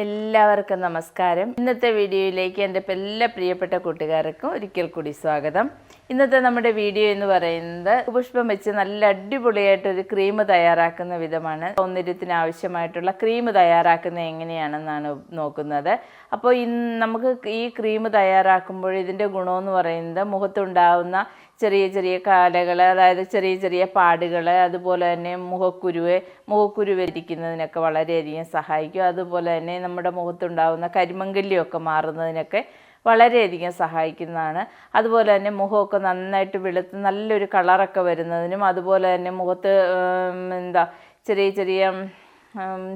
എല്ലാവർക്കും നമസ്കാരം. ഇന്നത്തെ വീഡിയോയിലേക്ക് എന്റെ എല്ലാ പ്രിയപ്പെട്ട കൂട്ടുകാർക്കും ഒരിക്കൽ കൂടി സ്വാഗതം. ഇന്നത്തെ നമ്മുടെ വീഡിയോ എന്ന് പറയുന്നത് പുഷ്പം വെച്ച് നല്ല അടിപൊളിയായിട്ട് ഒരു ക്രീം തയ്യാറാക്കുന്ന വിധമാണ്. സൗന്ദര്യത്തിന് ആവശ്യമായിട്ടുള്ള ക്രീം തയ്യാറാക്കുന്നത് എങ്ങനെയാണെന്നാണ് നോക്കുന്നത്. അപ്പോൾ ഇന്ന് നമുക്ക് ഈ ക്രീം തയ്യാറാക്കുമ്പോൾ ഇതിന്റെ ഗുണമെന്ന് പറയുന്നത് മുഖത്തുണ്ടാവുന്ന ചെറിയ ചെറിയ കാലകൾ അതായത് ചെറിയ ചെറിയ പാടുകൾ അതുപോലെ തന്നെ മുഖക്കുരുവ് മുഖക്കുരുവ് ഇരിക്കുന്നതിനൊക്കെ വളരെയധികം സഹായിക്കും. അതുപോലെ തന്നെ നമ്മുടെ മുഖത്തുണ്ടാകുന്ന കരിമങ്കല്യമൊക്കെ മാറുന്നതിനൊക്കെ വളരെയധികം സഹായിക്കുന്നതാണ്. അതുപോലെ തന്നെ മുഖമൊക്കെ നന്നായിട്ട് വെളുത്ത് നല്ലൊരു കളറൊക്കെ വരുന്നതിനും അതുപോലെ തന്നെ മുഖത്ത് എന്താ ചെറിയ ചെറിയ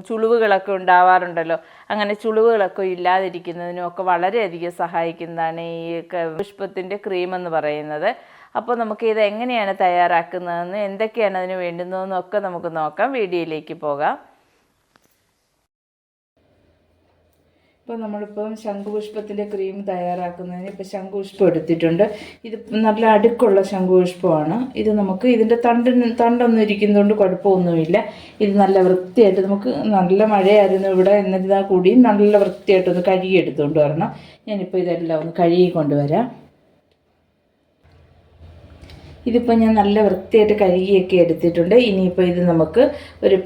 ചുളിവുകളൊക്കെ ഉണ്ടാവാറുണ്ടല്ലോ. അങ്ങനെ ചുളിവുകളൊക്കെ ഇല്ലാതിരിക്കുന്നതിനും ഒക്കെ വളരെയധികം സഹായിക്കുന്നതാണ് ഈ പുഷ്പത്തിന്റെ ക്രീം എന്ന് പറയുന്നത്. അപ്പോൾ നമുക്ക് ഇത് എങ്ങനെയാണ് തയ്യാറാക്കുന്നതെന്ന് എന്തൊക്കെയാണ് അതിന് വേണ്ടുന്നതെന്നൊക്കെ നമുക്ക് നോക്കാം. വീഡിയോയിലേക്ക് പോകാം. ഇപ്പോൾ നമ്മളിപ്പം ശംഖുപുഷ്പത്തിന്റെ ക്രീം തയ്യാറാക്കുന്നതിന് ഇപ്പോൾ ശംഖുപുഷ്പം എടുത്തിട്ടുണ്ട്. ഇത് നല്ല അടുക്കുള്ള ശംഖുപുഷ്പമാണ്. ഇത് നമുക്ക് ഇതിന്റെ തണ്ടിന് തണ്ടൊന്നും ഇരിക്കുന്നതുകൊണ്ട് കുഴപ്പമൊന്നുമില്ല. ഇത് നല്ല വൃത്തിയായിട്ട് നമുക്ക് നല്ല മഴയായിരുന്നു ഇവിടെ എന്നിരുന്നാൽ കൂടിയും നല്ല വൃത്തിയായിട്ടൊന്ന് കഴുകി എടുത്തുകൊണ്ട് വരണം. ഞാനിപ്പോൾ ഇതെല്ലാം ഒന്ന് കഴുകി കൊണ്ടുവരാം ഇതിപ്പോൾ ഞാൻ നല്ല വൃത്തിയായിട്ട് കഴുകിയൊക്കെ എടുത്തിട്ടുണ്ട്. ഇനിയിപ്പോൾ ഇത് നമുക്ക് ഒരു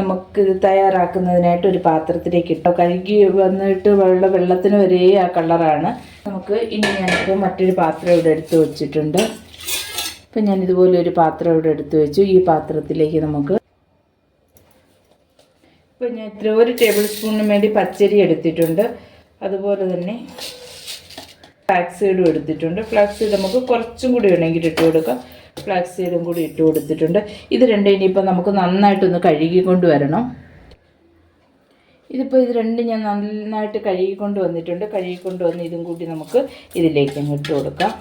നമുക്ക് തയ്യാറാക്കുന്നതിനായിട്ട് ഒരു പാത്രത്തിലേക്ക് ഇട്ടോ. കഴുകി വന്നിട്ട് വെള്ള വെള്ളത്തിന് ഒരേ ആ കളറാണ്. നമുക്ക് ഇനി ഞാനിപ്പോൾ മറ്റൊരു പാത്രം ഇവിടെ എടുത്ത് വെച്ചിട്ടുണ്ട്. ഇപ്പം ഞാൻ ഇതുപോലെ ഒരു പാത്രം ഇവിടെ എടുത്ത് വെച്ചു. ഈ പാത്രത്തിലേക്ക് നമുക്ക് ഇപ്പം ഞാൻ ഇത്ര ഒരു ടേബിൾ സ്പൂണിന് വേണ്ടി പച്ചരി എടുത്തിട്ടുണ്ട്. അതുപോലെ തന്നെ ഫ്ലാക്സ് സീഡും എടുത്തിട്ടുണ്ട്. ഫ്ലാക്സ് സീഡ് നമുക്ക് കുറച്ചും കൂടി വേണമെങ്കിൽ ഇട്ട് കൊടുക്കാം. ഫ്ലാക്സ് സീഡും കൂടി ഇട്ട് കൊടുത്തിട്ടുണ്ട്. ഇത് രണ്ടും ഇനിയിപ്പോൾ നമുക്ക് നന്നായിട്ടൊന്ന് കഴുകിക്കൊണ്ട് വരണം. ഇതിപ്പോൾ ഇത് രണ്ടും ഞാൻ നന്നായിട്ട് കഴുകിക്കൊണ്ട് വന്നിട്ടുണ്ട്. കഴുകിക്കൊണ്ട് വന്ന് ഇതും കൂടി നമുക്ക് ഇതിലേക്ക് അങ്ങ് ഇട്ട് കൊടുക്കാം.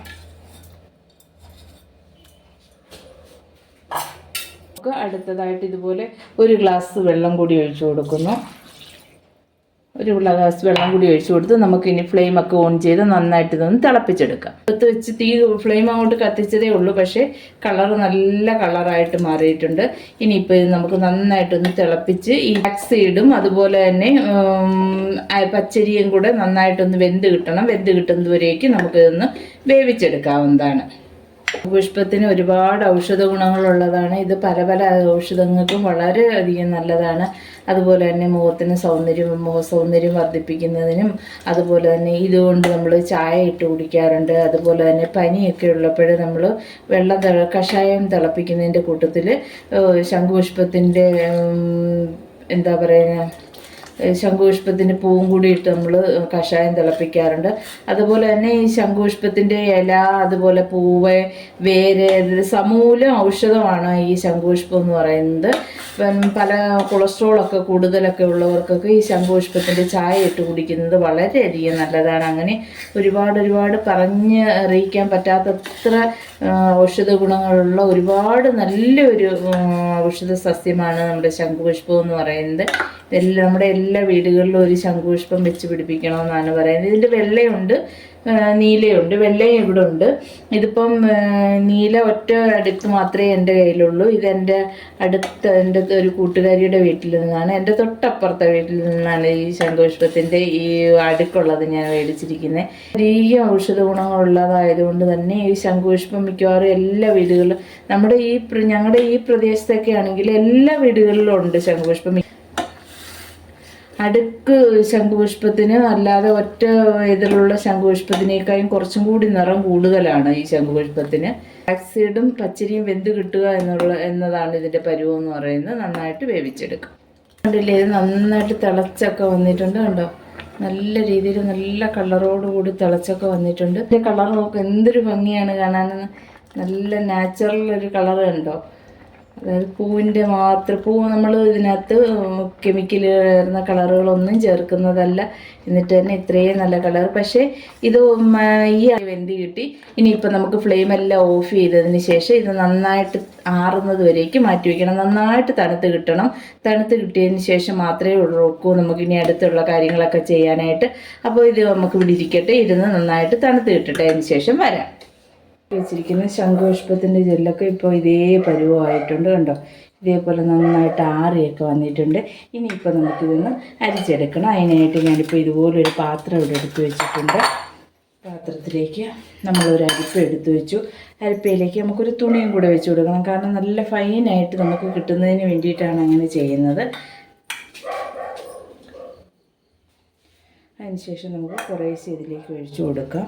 നമുക്ക് അടുത്തതായിട്ട് ഇതുപോലെ ഒരു ഗ്ലാസ് വെള്ളം കൂടി ഒഴിച്ചു കൊടുക്കുന്നു. ഒരു ഗ്ലാസ് വെള്ളം കൂടി ഒഴിച്ചു കൊടുത്ത് നമുക്ക് ഇനി ഫ്ലെയിം ഒക്കെ ഓൺ ചെയ്ത് നന്നായിട്ട് ഇതൊന്ന് തിളപ്പിച്ചെടുക്കാം. അടുത്ത് വെച്ച് തീ ഫ്ലെയിം അങ്ങോട്ട് കത്തിച്ചതേ ഉള്ളൂ പക്ഷേ കളർ നല്ല കളറായിട്ട് മാറിയിട്ടുണ്ട്. ഇനിയിപ്പോൾ ഇത് നമുക്ക് നന്നായിട്ടൊന്ന് തിളപ്പിച്ച് ഈ സീഡും അതുപോലെ തന്നെ പച്ചരിയും കൂടെ നന്നായിട്ടൊന്ന് വെന്ത് കിട്ടണം. വെന്ത് കിട്ടുന്നതുവരേക്ക് നമുക്കിതൊന്ന് വേവിച്ചെടുക്കാവുന്നതാണ്. പുഷ്പത്തിന് ഒരുപാട് ഔഷധ ഗുണങ്ങളുള്ളതാണ്. ഇത് പല പല ഔഷധങ്ങൾക്കും വളരെ അധികം നല്ലതാണ്. അതുപോലെ തന്നെ മുഖത്തിന് സൗന്ദര്യം മുഖ സൗന്ദര്യം വർദ്ധിപ്പിക്കുന്നതിനും അതുപോലെ തന്നെ ഇതുകൊണ്ട് നമ്മൾ ചായ ഇട്ട് കുടിക്കാറുണ്ട്. അതുപോലെ തന്നെ പനിയൊക്കെ ഉള്ളപ്പോൾ നമ്മൾ വെള്ളം തിള കഷായം തിളപ്പിക്കുന്നതിന്റെ കൂട്ടത്തിൽ ശംഖുപുഷ്പത്തിന്റെ എന്താ പറയുക ശംഖുപുഷ്പത്തിന്റെ പൂവും കൂടി ഇട്ട് നമ്മൾ കഷായം തിളപ്പിക്കാറുണ്ട്. അതുപോലെ തന്നെ ഈ ശംഖുപുഷ്പത്തിന്റെ ഇല അതുപോലെ പൂവ് വേര് സമൂലം ഔഷധമാണ് ഈ ശംഖുപുഷ്പം എന്ന് പറയുന്നത്. പല കൊളസ്ട്രോളൊക്കെ കൂടുതലൊക്കെ ഉള്ളവർക്കൊക്കെ ഈ ശംഖുപുഷ്പത്തിന്റെ ചായ ഇട്ട് കുടിക്കുന്നത് വളരെയധികം നല്ലതാണ്. അങ്ങനെ ഒരുപാട് ഒരുപാട് പറഞ്ഞ് അറിയിക്കാൻ പറ്റാത്തത്ര ഔഷധ ഗുണങ്ങളുള്ള ഒരുപാട് നല്ലൊരു ഔഷധ സസ്യമാണ് നമ്മുടെ ശംഖുപുഷ്പം എന്ന് പറയുന്നത്. ഇതെല്ലാം നമ്മുടെ എല്ലാ വീടുകളിലും ഒരു ശംഖുപുഷ്പം വെച്ച് പിടിപ്പിക്കണമെന്നാണ് പറയുന്നത്. ഇതിന്റെ വെള്ളയുണ്ട് നീലയുണ്ട് വെള്ളയും ഇവിടെ ഉണ്ട്. ഇതിപ്പം നീല ഒറ്റ അടുത്ത് മാത്രമേ എന്റെ കയ്യിലുള്ളൂ. ഇതെന്റെ അടുത്ത എന്റെ ഒരു കൂട്ടുകാരിയുടെ വീട്ടിൽ നിന്നാണ്. എന്റെ തൊട്ടപ്പുറത്തെ വീട്ടിൽ നിന്നാണ് ഈ ശംഖുപുഷ്പത്തിന്റെ ഈ അടുക്കുള്ളത് ഞാൻ മേടിച്ചിരിക്കുന്നത്. അധികം ഔഷധ ഗുണങ്ങളുള്ളതായതുകൊണ്ട് തന്നെ ഈ ശംഖുപുഷ്പം മിക്കവാറും എല്ലാ വീടുകളിലും നമ്മുടെ ഈ ഞങ്ങളുടെ ഈ പ്രദേശത്തൊക്കെ ആണെങ്കിൽ എല്ലാ വീടുകളിലും ഉണ്ട് ശംഖുപുഷ്പം. അടുക്ക് ശംഖുപുഷ്പത്തിന് അല്ലാതെ ഒറ്റ ഇതിലുള്ള ശംഖുപുഷ്പത്തിനേക്കാളും കുറച്ചും കൂടി നിറം കൂടുതലാണ് ഈ ശംഖുപുഷ്പത്തിന്. ആക്സൈഡും പച്ചരിയും വെന്ത് കിട്ടുക എന്നുള്ള എന്നതാണ് ഇതിന്റെ പരുവം എന്ന് പറയുന്നത്. നന്നായിട്ട് വേവിച്ചെടുക്കും. കണ്ടില്ലേ ഇത് നന്നായിട്ട് തിളച്ചൊക്കെ വന്നിട്ടുണ്ട് കണ്ടോ? നല്ല രീതിയിൽ നല്ല കളറോടുകൂടി തിളച്ചൊക്കെ വന്നിട്ടുണ്ട്. ഇതിന്റെ കളർ എന്തൊരു ഭംഗിയാണ് കാണാനെന്ന്. നല്ല നാച്ചുറൽ ഒരു കളർ കണ്ടോ? അതായത് പൂവിന്റെ മാത്രം പൂ നമ്മൾ ഇതിനകത്ത് കെമിക്കൽ ചേർന്ന കളറുകളൊന്നും ചേർക്കുന്നതല്ല. എന്നിട്ട് തന്നെ ഇത്രയും നല്ല കളർ പക്ഷേ ഇത് ഈ വെന്തി കിട്ടി. ഇനിയിപ്പോൾ നമുക്ക് ഫ്ലെയിം എല്ലാം ഓഫ് ചെയ്തതിന് ശേഷം ഇത് നന്നായിട്ട് ആറുന്നത് വരേക്ക് മാറ്റി വയ്ക്കണം നന്നായിട്ട് തണുത്ത് കിട്ടണം. തണുത്ത് കിട്ടിയതിന് ശേഷം മാത്രമേ ഉള്ളൂ നമുക്ക് ഇനി അടുത്തുള്ള കാര്യങ്ങളൊക്കെ ചെയ്യാനായിട്ട്. അപ്പോൾ ഇത് നമുക്ക് ഇവിടെ ഇരിക്കട്ടെ. ഇരുന്ന് നന്നായിട്ട് തണുത്ത് കിട്ടട്ടെ അതിന് ശേഷം വരാം. വെച്ചിരിക്കുന്ന ശംഖുപുഷ്പത്തിന്റെ ജെല്ലൊക്കെ ഇപ്പോൾ ഇതേ പരുവമായിട്ടുണ്ട് കണ്ടോ? ഇതേപോലെ നന്നായിട്ട് ആറിയൊക്കെ വന്നിട്ടുണ്ട്. ഇനിയിപ്പോൾ നമുക്കിതൊന്ന് അരിച്ചെടുക്കണം. അതിനായിട്ട് ഞാനിപ്പോൾ ഇതുപോലൊരു പാത്രം ഇവിടെ എടുത്ത് വെച്ചിട്ടുണ്ട്. പാത്രത്തിലേക്ക് നമ്മളൊരു അരിപ്പ എടുത്ത് വെച്ചു. അരിപ്പയിലേക്ക് നമുക്കൊരു തുണിയും കൂടെ വെച്ച് കൊടുക്കണം. കാരണം നല്ല ഫൈനായിട്ട് നമുക്ക് കിട്ടുന്നതിന് വേണ്ടിയിട്ടാണ് അങ്ങനെ ചെയ്യുന്നത്. അതിനുശേഷം നമുക്ക് കുറേശ്ശെ ഇതിലേക്ക് ഒഴിച്ചു കൊടുക്കാം.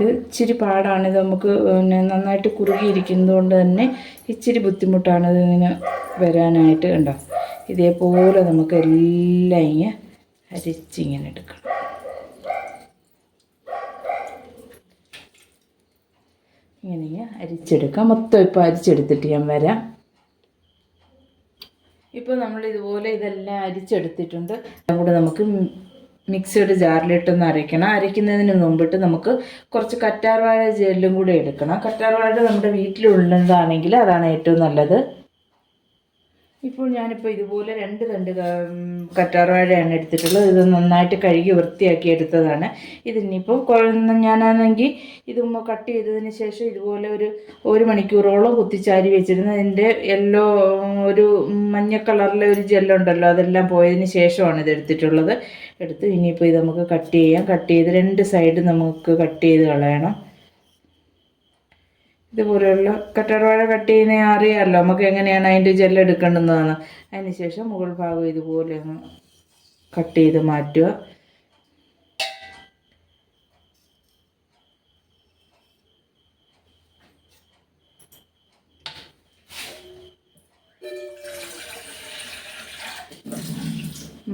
ഇത് ഇച്ചിരി പാടാണ്. ഇത് നമുക്ക് പിന്നെ നന്നായിട്ട് കുറുകിയിരിക്കുന്നത് കൊണ്ട് തന്നെ ഇച്ചിരി ബുദ്ധിമുട്ടാണ് ഇതിങ്ങനെ വരാനായിട്ട് കണ്ടോ? ഇതേപോലെ നമുക്ക് എല്ലാം ഇങ്ങനെ അരിച്ചിങ്ങനെ എടുക്കണം. ഇങ്ങനെ ഇങ്ങനെ അരിച്ചെടുക്കാം. മൊത്തം ഇപ്പോൾ അരിച്ചെടുത്തിട്ട് ഞാൻ വരാം. ഇപ്പോൾ നമ്മൾ ഇതുപോലെ ഇതെല്ലാം അരിച്ചെടുത്തിട്ടുണ്ട്. അതുകൂടെ നമുക്ക് മിക്സിയുടെ ജാറിലിട്ടൊന്ന് അരയ്ക്കണം. അരയ്ക്കുന്നതിന് മുമ്പിട്ട് നമുക്ക് കുറച്ച് കറ്റാർവാഴ ജെല്ലും കൂടി എടുക്കണം. കറ്റാർവാഴ നമ്മുടെ വീട്ടിലുള്ളതാണെങ്കിൽ അതാണ് ഏറ്റവും നല്ലത്. ഇപ്പോൾ ഞാനിപ്പോൾ ഇതുപോലെ രണ്ട് തണ്ട് കറ്റാർവാഴയാണ് എടുത്തിട്ടുള്ളത്. ഇത് നന്നായിട്ട് കഴുകി വൃത്തിയാക്കി എടുത്തതാണ്. ഇതിനിപ്പോൾ ഞാനാണെങ്കിൽ ഇത് കട്ട് ചെയ്തതിന് ശേഷം ഇതുപോലെ ഒരു ഒരു മണിക്കൂറോളം കുത്തിച്ചാരി വെച്ചിരുന്നു. അതിന്റെ യെല്ലോ ഒരു മഞ്ഞ കളറിലെ ഒരു ജെല്ലുണ്ടല്ലോ അതെല്ലാം പോയതിന് ശേഷമാണ് ഇത് എടുത്തിട്ടുള്ളത്. എടുത്ത് ഇനിയിപ്പോൾ ഇത് നമുക്ക് കട്ട് ചെയ്യാം. കട്ട് ചെയ്ത് രണ്ട് സൈഡ് നമുക്ക് കട്ട് ചെയ്ത് കളയണം. ഇതുപോലെയുള്ള കറ്റാർവാഴ കട്ട് ചെയ്യുന്ന അറിയാമല്ലോ നമുക്ക് എങ്ങനെയാണ് അതിന്റെ ജെല്ല് എടുക്കേണ്ടതെന്നാണ്. അതിന് ശേഷം മുകൾ ഭാഗം ഇതുപോലെ ഒന്ന് കട്ട് ചെയ്ത് മാറ്റുക.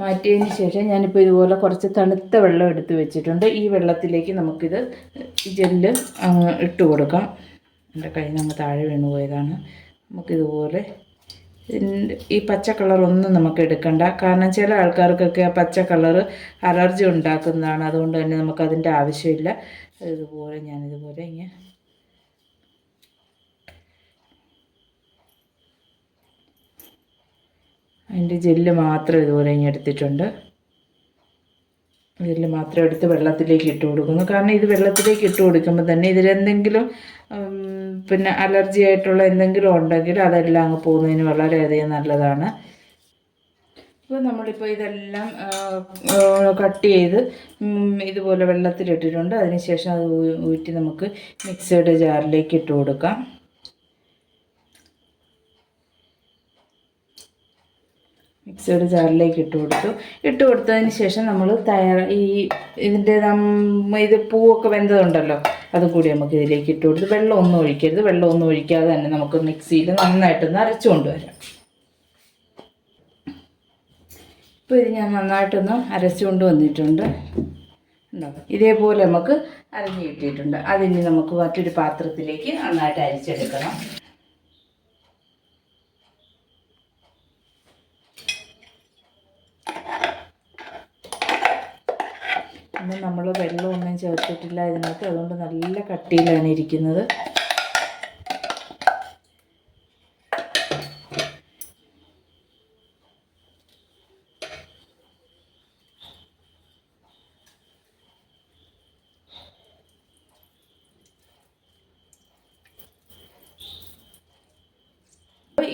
മാറ്റിയതിന് ശേഷം ഞാനിപ്പോൾ ഇതുപോലെ കുറച്ച് തണുത്ത വെള്ളം എടുത്ത് വെച്ചിട്ടുണ്ട്. ഈ വെള്ളത്തിലേക്ക് നമുക്കിത് ജെല്ല് ഇട്ട് കൊടുക്കാം. എന്റെ കയ്യിൽ നിന്ന് അങ്ങ് താഴെ വീണു പോയതാണ്. നമുക്കിതുപോലെ ഈ പച്ച കളറൊന്നും നമുക്ക് എടുക്കണ്ട. കാരണം ചില ആൾക്കാർക്കൊക്കെ ആ പച്ച കളർ അലർജി ഉണ്ടാക്കുന്നതാണ്. അതുകൊണ്ട് തന്നെ നമുക്കതിന്റെ ആവശ്യമില്ല. ഇതുപോലെ ഞാനിതുപോലെ ഇങ്ങനെ അതിന്റെ ജെല്ല് മാത്രം ഇതുപോലെ ഇങ്ങനെ എടുത്തിട്ടുണ്ട്. ജെല്ല് മാത്രം എടുത്ത് വെള്ളത്തിലേക്ക് ഇട്ട് കൊടുക്കുന്നു. കാരണം ഇത് വെള്ളത്തിലേക്ക് ഇട്ട് കൊടുക്കുമ്പോൾ തന്നെ ഇതിലെന്തെങ്കിലും പിന്നെ അലർജി ആയിട്ടുള്ള എന്തെങ്കിലും ഉണ്ടെങ്കിൽ അതെല്ലാം അങ്ങ് പോകുന്നതിന് വളരെയധികം നല്ലതാണ്. ഇപ്പോൾ നമ്മളിപ്പോൾ ഇതെല്ലാം കട്ട് ചെയ്ത് ഇതുപോലെ വെള്ളത്തിലിട്ടിട്ടുണ്ട്. അതിനുശേഷം അത് ഊറ്റി നമുക്ക് മിക്സിയുടെ ജാറിലേക്ക് ഇട്ട് കൊടുക്കാം. മിക്സിയുടെ ജാറിലേക്ക് ഇട്ട് കൊടുത്തു. ഇട്ട് കൊടുത്തതിന് ശേഷം നമ്മൾ തയ്യാറ ഈ ഇതിന്റെ ഇത് പൂവൊക്കെ വെന്തതുണ്ടല്ലോ. അതും കൂടി നമുക്ക് ഇതിലേക്ക് ഇട്ട് കൊടുത്ത് വെള്ളം ഒന്നും ഒഴിക്കരുത്. വെള്ളം ഒന്നും ഒഴിക്കാതെ തന്നെ നമുക്ക് മിക്സിയിൽ നന്നായിട്ടൊന്ന് അരച്ചു കൊണ്ടുവരാം. ഇപ്പോൾ ഇത് ഞാൻ നന്നായിട്ടൊന്ന് അരച്ചു കൊണ്ടുവന്നിട്ടുണ്ട് ഇതേപോലെ നമുക്ക് അരഞ്ഞു കിട്ടിയിട്ടുണ്ട്. അതിനി നമുക്ക് മറ്റൊരു പാത്രത്തിലേക്ക് നന്നായിട്ട് അരിച്ചെടുക്കണം. പിന്നെ നമ്മൾ വെള്ളമൊന്നും ചേർത്തിട്ടില്ല ഇതിനകത്ത്. അതുകൊണ്ട് നല്ല കട്ടിയിലാണ് ഇരിക്കുന്നത്.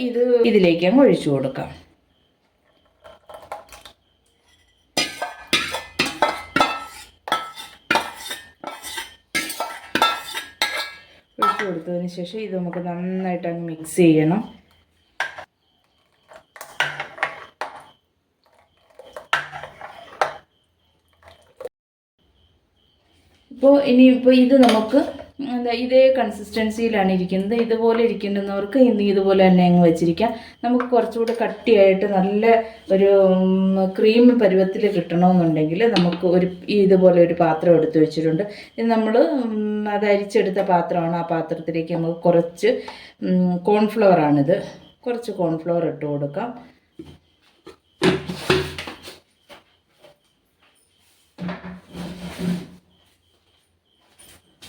ഇത് ഇതിലേക്ക് അങ്ങ് ഒഴിച്ചു കൊടുക്കാം. ഒഴിച്ച് ശേഷം ഇത് നമുക്ക് നന്നായിട്ട് അങ്ങ് മിക്സ് ചെയ്യണം ഇപ്പോൾ ഇനിയിപ്പോൾ ഇത് നമുക്ക് എന്താ ഇതേ കൺസിസ്റ്റൻസിയിലാണ് ഇരിക്കുന്നത്. ഇതുപോലെ ഇരിക്കുന്നവർക്ക് ഇനി ഇതുപോലെ തന്നെ അങ്ങ് വെച്ചിരിക്കാം. നമുക്ക് കുറച്ചുകൂടെ കട്ടിയായിട്ട് നല്ല ഒരു ക്രീം പരുവത്തിൽ കിട്ടണമെന്നുണ്ടെങ്കിൽ നമുക്ക് ഒരു ഇതുപോലെ ഒരു പാത്രം എടുത്തു വെച്ചിട്ടുണ്ട്. ഇത് നമ്മൾ അത് അരിച്ചെടുത്ത പാത്രമാണ്. ആ പാത്രത്തിലേക്ക് നമുക്ക് കുറച്ച് കോൺഫ്ലവറാണിത് കുറച്ച് കോൺഫ്ലവർ ഇട്ട് കൊടുക്കാം.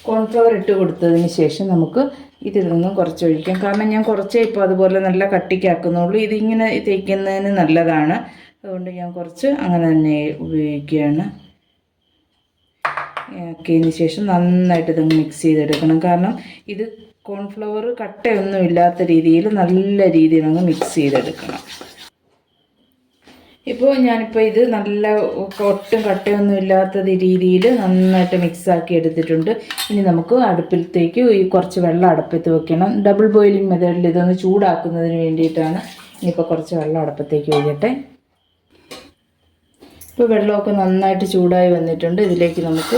കോൺഫ്ലവർ ഇട്ട് കൊടുത്തതിന് ശേഷം നമുക്ക് ഇതിൽ നിന്നും കുറച്ച് ഒഴിക്കാം. കാരണം ഞാൻ കുറച്ചേ ഇപ്പോൾ അതുപോലെ നല്ല കട്ടിക്കാക്കുന്നുള്ളൂ. ഇതിങ്ങനെ തേക്കുന്നതിന് നല്ലതാണ്. അതുകൊണ്ട് ഞാൻ കുറച്ച് അങ്ങനെ തന്നെ ഉപയോഗിക്കുകയാണ്. ആക്കിയതിന് ശേഷം നന്നായിട്ട് ഇത് മിക്സ് ചെയ്തെടുക്കണം. കാരണം ഇത് കോൺഫ്ലവർ കട്ടയൊന്നും ഇല്ലാത്ത രീതിയിൽ നല്ല രീതിയിൽ അങ്ങ് മിക്സ് ചെയ്തെടുക്കണം. ഇപ്പോൾ ഞാനിപ്പോൾ ഇത് നല്ല ഒട്ടും കട്ടയൊന്നും ഇല്ലാത്ത രീതിയിൽ നന്നായിട്ട് മിക്സാക്കി എടുത്തിട്ടുണ്ട്. ഇനി നമുക്ക് അടുപ്പിലത്തേക്ക് ഈ കുറച്ച് വെള്ളം അടുപ്പത്ത് വെക്കണം. ഡബിൾ ബോയിലിംഗ് മെത്തേഡിൽ ഇതൊന്ന് ചൂടാക്കുന്നതിന് വേണ്ടിയിട്ടാണ് ഇനിയിപ്പോൾ കുറച്ച് വെള്ളം അടുപ്പത്തേക്ക് ഒഴിയട്ടെ. ഇപ്പോൾ വെള്ളമൊക്കെ നന്നായിട്ട് ചൂടായി വന്നിട്ടുണ്ട്. ഇതിലേക്ക് നമുക്ക്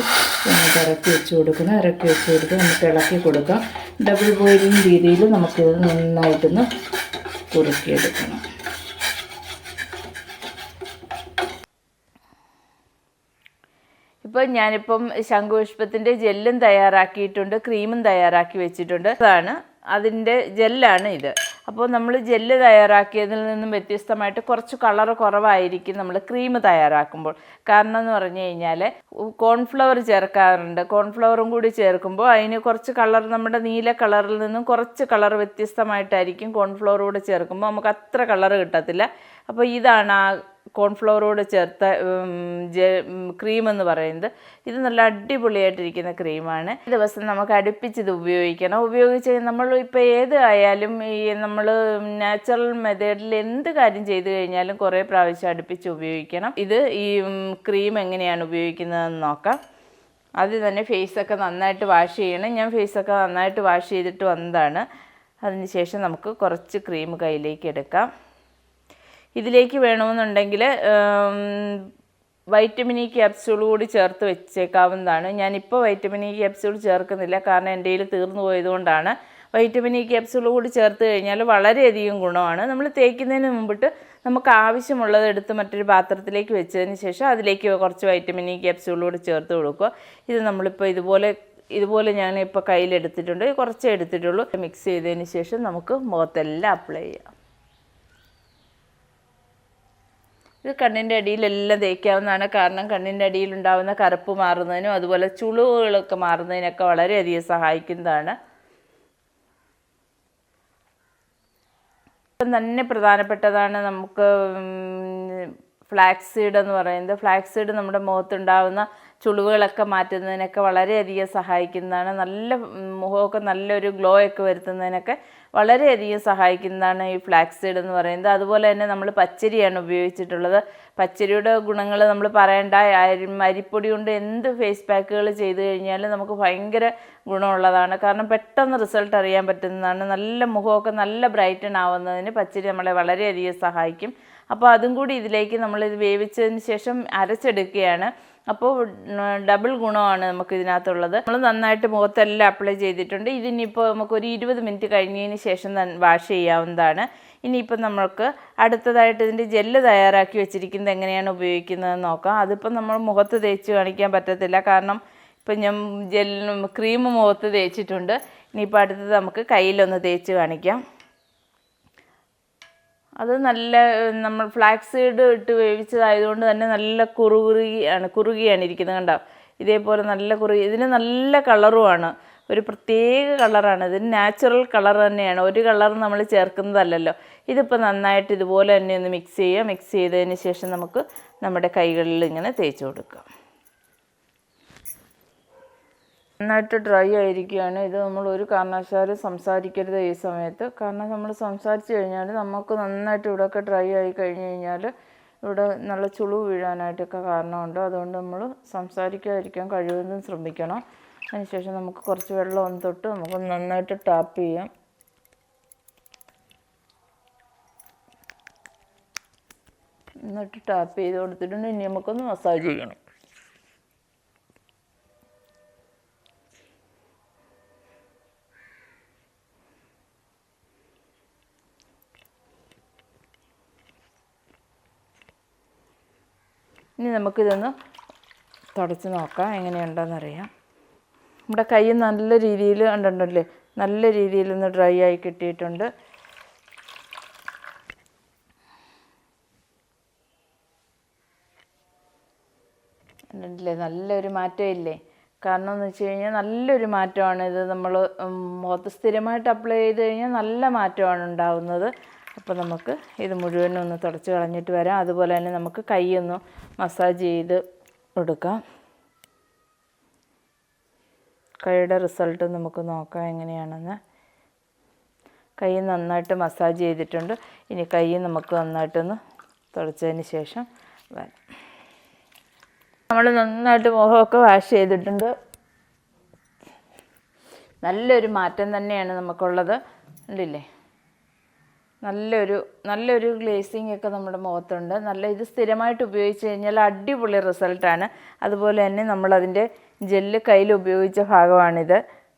ഇങ്ങോട്ട് ഇറക്കി വെച്ച് കൊടുക്കണം. ഇറക്കി വെച്ച് കൊടുക്കുക നമുക്ക് ഇളക്കി കൊടുക്കാം. ഡബിൾ ബോയിലിംഗ് രീതിയിൽ നമുക്കിത് നന്നായിട്ടൊന്ന് കുറുക്കിയെടുക്കണം. ഇപ്പം ഞാനിപ്പം ശംഖുപുഷ്പത്തിന്റെ ജെല്ലും തയ്യാറാക്കിയിട്ടുണ്ട് ക്രീമും തയ്യാറാക്കി വെച്ചിട്ടുണ്ട്. അതാണ് അതിന്റെ ജെല്ലാണ് ഇത്. അപ്പോൾ നമ്മൾ ജെല്ല് തയ്യാറാക്കിയതിൽ നിന്നും വ്യത്യസ്തമായിട്ട് കുറച്ച് കളർ കുറവായിരിക്കും നമ്മൾ ക്രീം തയ്യാറാക്കുമ്പോൾ. കാരണം എന്ന് പറഞ്ഞു കഴിഞ്ഞാൽ കോൺഫ്ലവർ ചേർക്കാറുണ്ട്. കോൺഫ്ലവറും കൂടി ചേർക്കുമ്പോൾ അതിന് കുറച്ച് കളർ നമ്മുടെ നീല കളറിൽ നിന്നും കുറച്ച് കളർ വ്യത്യസ്തമായിട്ടായിരിക്കും കോൺഫ്ലവർ കൂടെ ചേർക്കുമ്പോൾ നമുക്ക് അത്ര കളർ കിട്ടത്തില്ല. അപ്പോൾ ഇതാണ് ആ കോൺഫ്ലവറോട് ചേർത്ത ക്രീം എന്ന് പറയുന്നത്. ഇത് നല്ല അടിപൊളിയായിട്ടിരിക്കുന്ന ക്രീമാണ്. ഈ ദിവസം നമുക്ക് അടുപ്പിച്ചിത് ഉപയോഗിക്കണം. ഉപയോഗിച്ച് നമ്മൾ ഇപ്പോൾ ഏത് ആയാലും ഈ നമ്മൾ നാച്ചുറൽ മെത്തേഡിൽ എന്ത് കാര്യം ചെയ്തു കഴിഞ്ഞാലും കുറേ പ്രാവശ്യം അടുപ്പിച്ച് ഉപയോഗിക്കണം. ഇത് ഈ ക്രീം എങ്ങനെയാണ് ഉപയോഗിക്കുന്നതെന്ന് നോക്കാം. ആദ്യം തന്നെ ഫേസൊക്കെ നന്നായിട്ട് വാഷ് ചെയ്യണം. ഞാൻ ഫേസൊക്കെ നന്നായിട്ട് വാഷ് ചെയ്തിട്ട് വന്നതാണ്. അതിനുശേഷം നമുക്ക് കുറച്ച് ക്രീം കയ്യിലേക്ക് എടുക്കാം. ഇതിലേക്ക് വേണമെന്നുണ്ടെങ്കിൽ വൈറ്റമിൻ ഇ ക്യാപ്സ്യൂൾ കൂടി ചേർത്ത് വെച്ചേക്കാവുന്നതാണ്. ഞാനിപ്പോൾ വൈറ്റമിൻ ഇ ക്യാപ്സ്യൂൾ ചേർക്കുന്നില്ല. കാരണം എന്റെ കയ്യിൽ തീർന്നു പോയതുകൊണ്ടാണ്. വൈറ്റമിൻ ഇ ക്യാപ്സ്യൂൾ കൂടി ചേർത്ത് കഴിഞ്ഞാൽ വളരെയധികം ഗുണമാണ്. നമ്മൾ തേക്കുന്നതിന് മുമ്പിട്ട് നമുക്ക് ആവശ്യമുള്ളത് എടുത്ത് മറ്റൊരു പാത്രത്തിലേക്ക് വെച്ചതിന് ശേഷം അതിലേക്ക് കുറച്ച് വൈറ്റമിൻ ഇ ക്യാപ്സ്യൂൾ കൂടി ചേർത്ത് കൊടുക്കുക. ഇത് നമ്മളിപ്പോൾ ഇതുപോലെ ഇതുപോലെ ഞാൻ ഇപ്പോൾ കയ്യിലെടുത്തിട്ടുണ്ട് കുറച്ചേ എടുത്തിട്ടുള്ളൂ. മിക്സ് ചെയ്തതിന് ശേഷം നമുക്ക് മുഖത്തെല്ലാം അപ്ലൈ ചെയ്യാം. ഇത് കണ്ണിന്റെ അടിയിലെല്ലാം തേക്കാവുന്നതാണ്. കാരണം കണ്ണിന്റെ അടിയിലുണ്ടാകുന്ന കറുപ്പ് മാറുന്നതിനും അതുപോലെ ചുളിവുകളൊക്കെ മാറുന്നതിനൊക്കെ വളരെയധികം സഹായിക്കുന്നതാണ്. ഇപ്പം തന്നെ പ്രധാനപ്പെട്ടതാണ് നമുക്ക് ഫ്ലാക്സീഡ് എന്ന് പറയുന്നത്. ഫ്ലാക്സീഡ് സീഡ് നമ്മുടെ മുഖത്തുണ്ടാകുന്ന ചുളിവുകളൊക്കെ മാറ്റുന്നതിനൊക്കെ വളരെയധികം സഹായിക്കുന്നതാണ്. നല്ല മുഖമൊക്കെ നല്ലൊരു ഗ്ലോ ഒക്കെ വരുത്തുന്നതിനൊക്കെ വളരെയധികം സഹായിക്കുന്നതാണ് ഈ ഫ്ലാക്സ് സീഡ് എന്ന് പറയുന്നത്. അതുപോലെ തന്നെ നമ്മൾ പച്ചരിയാണ് ഉപയോഗിച്ചിട്ടുള്ളത്. പച്ചരിയുടെ ഗുണങ്ങൾ നമ്മൾ പറയേണ്ട അരിപ്പൊടി കൊണ്ട് എന്ത് ഫേസ് പാക്കുകൾ ചെയ്തു കഴിഞ്ഞാലും നമുക്ക് ഭയങ്കര ഗുണമുള്ളതാണ്. കാരണം പെട്ടെന്ന് റിസൾട്ട് അറിയാൻ പറ്റുന്നതാണ്. നല്ല മുഖമൊക്കെ നല്ല ബ്രൈറ്റൺ ആവുന്നതിന് പച്ചരി നമ്മളെ വളരെയധികം സഹായിക്കും. അപ്പോൾ അതും കൂടി ഇതിലേക്ക് നമ്മൾ ഇത് വേവിച്ചതിന് ശേഷം അരച്ചെടുക്കുകയാണ്. അപ്പോൾ ഡബിൾ ഗുണമാണ് നമുക്ക് ഇതിനകത്തുള്ളത്. നമ്മൾ നന്നായിട്ട് മുഖത്തെല്ലാം അപ്ലൈ ചെയ്തിട്ടുണ്ട്. ഇതിനിപ്പോൾ നമുക്ക് ഒരു ഇരുപത് മിനിറ്റ് കഴിഞ്ഞതിന് ശേഷം വാഷ് ചെയ്യാവുന്നതാണ്. ഇനിയിപ്പോൾ നമ്മൾക്ക് അടുത്തതായിട്ട് ഇതിന്റെ ജെല്ല് തയ്യാറാക്കി വെച്ചിരിക്കുന്നത് എങ്ങനെയാണ് ഉപയോഗിക്കുന്നതെന്ന് നോക്കാം. അതിപ്പോൾ നമ്മൾ മുഖത്ത് തേച്ച് കാണിക്കാൻ പറ്റത്തില്ല. കാരണം ഇപ്പം ഞാൻ ജെല്ലും ക്രീം മുഖത്ത് തേച്ചിട്ടുണ്ട്. ഇനിയിപ്പോൾ അടുത്തത് നമുക്ക് കയ്യിലൊന്ന് തേച്ച് കാണിക്കാം. അത് നല്ല നമ്മൾ ഫ്ലാക്സ് സീഡ് ഇട്ട് വേവിച്ചതായതുകൊണ്ട് തന്നെ നല്ല കുറുകുറുകിയാണ് കുറുകിയാണ് ഇരിക്കുന്നത് കണ്ടോ? ഇതേപോലെ നല്ല കുറുകി ഇതിന് നല്ല കളറുമാണ്. ഒരു പ്രത്യേക കളറാണ്. ഇതിന് നാച്ചുറൽ കളർ തന്നെയാണ്. ഒരു കളർ നമ്മൾ ചേർക്കുന്നതല്ലല്ലോ. ഇതിപ്പോൾ നന്നായിട്ട് ഇതുപോലെ തന്നെ ഒന്ന് മിക്സ് ചെയ്യുക. മിക്സ് ചെയ്തതിന് ശേഷം നമുക്ക് നമ്മുടെ കൈകളിൽ ഇങ്ങനെ തേച്ച് കൊടുക്കാം. നന്നായിട്ട് ഡ്രൈ ആയിരിക്കുകയാണ്. ഇത് നമ്മൾ ഒരു കാരണവശാലും സംസാരിക്കരുത് ഈ സമയത്ത്. കാരണം നമ്മൾ സംസാരിച്ചു കഴിഞ്ഞാൽ നമുക്ക് നന്നായിട്ട് ഇവിടെയൊക്കെ ഡ്രൈ ആയി കഴിഞ്ഞ് കഴിഞ്ഞാൽ ഇവിടെ നല്ല ചുളിവ് വീഴാനായിട്ടൊക്കെ കാരണമുണ്ട്. അതുകൊണ്ട് നമ്മൾ സംസാരിക്കാതിരിക്കാൻ കഴിവതും ശ്രമിക്കണം. അതിനുശേഷം നമുക്ക് കുറച്ച് വെള്ളം ഒന്ന് തൊട്ട് നമുക്ക് നന്നായിട്ട് ടാപ്പ് ചെയ്യാം. എന്നിട്ട് ടാപ്പ് ചെയ്ത് കൊടുത്തിട്ടുണ്ട്. ഇനി നമുക്കൊന്ന് മസാജ് ചെയ്യണം. ഇനി നമുക്കിതൊന്ന് തുടച്ച് നോക്കാം. എങ്ങനെയുണ്ടെന്നറിയാം. നമ്മുടെ കൈ നല്ല രീതിയിൽ ഉണ്ടല്ലേ നല്ല രീതിയിൽ ഒന്ന് ഡ്രൈ ആയി കിട്ടിയിട്ടുണ്ട്. ഉണ്ടല്ലേ നല്ലൊരു മാറ്റമില്ലേ? കാരണം എന്ന് വെച്ച് കഴിഞ്ഞാൽ നല്ലൊരു മാറ്റമാണ് ഇത്. നമ്മൾ മുഖത്ത് സ്ഥിരമായിട്ട് അപ്ലൈ ചെയ്ത് കഴിഞ്ഞാൽ നല്ല മാറ്റമാണ് ഉണ്ടാകുന്നത് അപ്പോൾ നമുക്ക് ഇത് മുഴുവനും ഒന്ന് തുടച്ച് കളഞ്ഞിട്ട് വരാം. അതുപോലെ തന്നെ നമുക്ക് കൈയൊന്ന് മസാജ് ചെയ്ത് കൊടുക്കാം കൈയുടെ റിസൾട്ട് നമുക്ക് നോക്കാം എങ്ങനെയാണെന്ന്. കൈ നന്നായിട്ട് മസാജ് ചെയ്തിട്ടുണ്ട്. ഇനി കൈ നമുക്ക് നന്നായിട്ടൊന്ന് തുടച്ചതിന് ശേഷം വരാം. നമ്മൾ നന്നായിട്ട് മുഖമൊക്കെ വാഷ് ചെയ്തിട്ടുണ്ട്. നല്ലൊരു മാറ്റം തന്നെയാണ് നമുക്കുള്ളത്. ഉണ്ടില്ലേ നല്ലൊരു നല്ലൊരു ഗ്ലേസിങ് ഒക്കെ നമ്മുടെ മുഖത്തുണ്ട്. നല്ല ഇത് സ്ഥിരമായിട്ട് ഉപയോഗിച്ച് കഴിഞ്ഞാൽ അടിപൊളി റിസൾട്ടാണ്. അതുപോലെ തന്നെ നമ്മളതിന്റെ ജെല്ല് കയ്യിൽ ഉപയോഗിച്ച ഭാഗമാണിത്.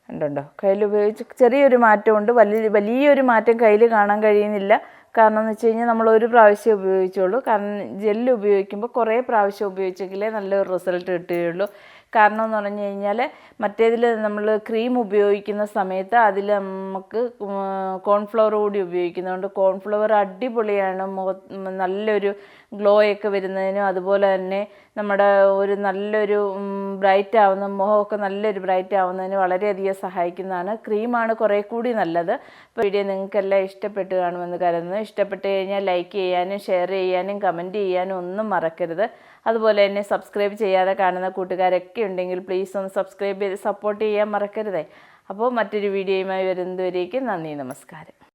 ഉണ്ടുണ്ടോ കയ്യിൽ ഉപയോഗിച്ച് ചെറിയൊരു മാറ്റമുണ്ട് വലിയ വലിയൊരു മാറ്റം കയ്യിൽ കാണാൻ കഴിയുന്നില്ല. കാരണം എന്ന് വെച്ച് കഴിഞ്ഞാൽ നമ്മൾ ഒരു പ്രാവശ്യം ഉപയോഗിച്ചുള്ളൂ. കാരണം ജെല്ല് ഉപയോഗിക്കുമ്പോൾ കുറേ പ്രാവശ്യം ഉപയോഗിച്ചെങ്കിലേ നല്ലൊരു റിസൾട്ട് കിട്ടുകയുള്ളൂ. കാരണം എന്ന് പറഞ്ഞു കഴിഞ്ഞാൽ മറ്റേതിൽ നമ്മൾ ക്രീം ഉപയോഗിക്കുന്ന സമയത്ത് അതിൽ നമുക്ക് കോൺഫ്ലവർ കൂടി ഉപയോഗിക്കുന്നതുകൊണ്ട് കോൺഫ്ലവർ അടിപൊളിയാണ്. മുഖ നല്ലൊരു ഗ്ലോ ഒക്കെ വരുന്നതിനും അതുപോലെ തന്നെ നമ്മുടെ ഒരു നല്ലൊരു ബ്രൈറ്റ് ആവുന്ന മുഖമൊക്കെ നല്ലൊരു ബ്രൈറ്റ് ആവുന്നതിന് വളരെയധികം സഹായിക്കുന്നതാണ്. ക്രീമാണ് കുറേ കൂടി നല്ലത്. അപ്പോൾ വീഡിയോ നിങ്ങൾക്കെല്ലാം ഇഷ്ടപ്പെട്ട് കാണുമെന്ന് കരുതുന്നു. ഇഷ്ടപ്പെട്ട് കഴിഞ്ഞാൽ ലൈക്ക് ചെയ്യാനും ഷെയർ ചെയ്യാനും കമന്റ് ചെയ്യാനും ഒന്നും മറക്കരുത്. അതുപോലെ തന്നെ സബ്സ്ക്രൈബ് ചെയ്യാതെ കാണുന്ന കൂട്ടുകാരൊക്കെ ഉണ്ടെങ്കിൽ പ്ലീസ് ഒന്ന് സബ്സ്ക്രൈബ് ചെയ്ത് സപ്പോർട്ട് ചെയ്യാൻ മറക്കരുതേ. അപ്പോൾ മറ്റൊരു വീഡിയോയുമായി വരുന്നതുവരേക്കും നന്ദി നമസ്കാരം.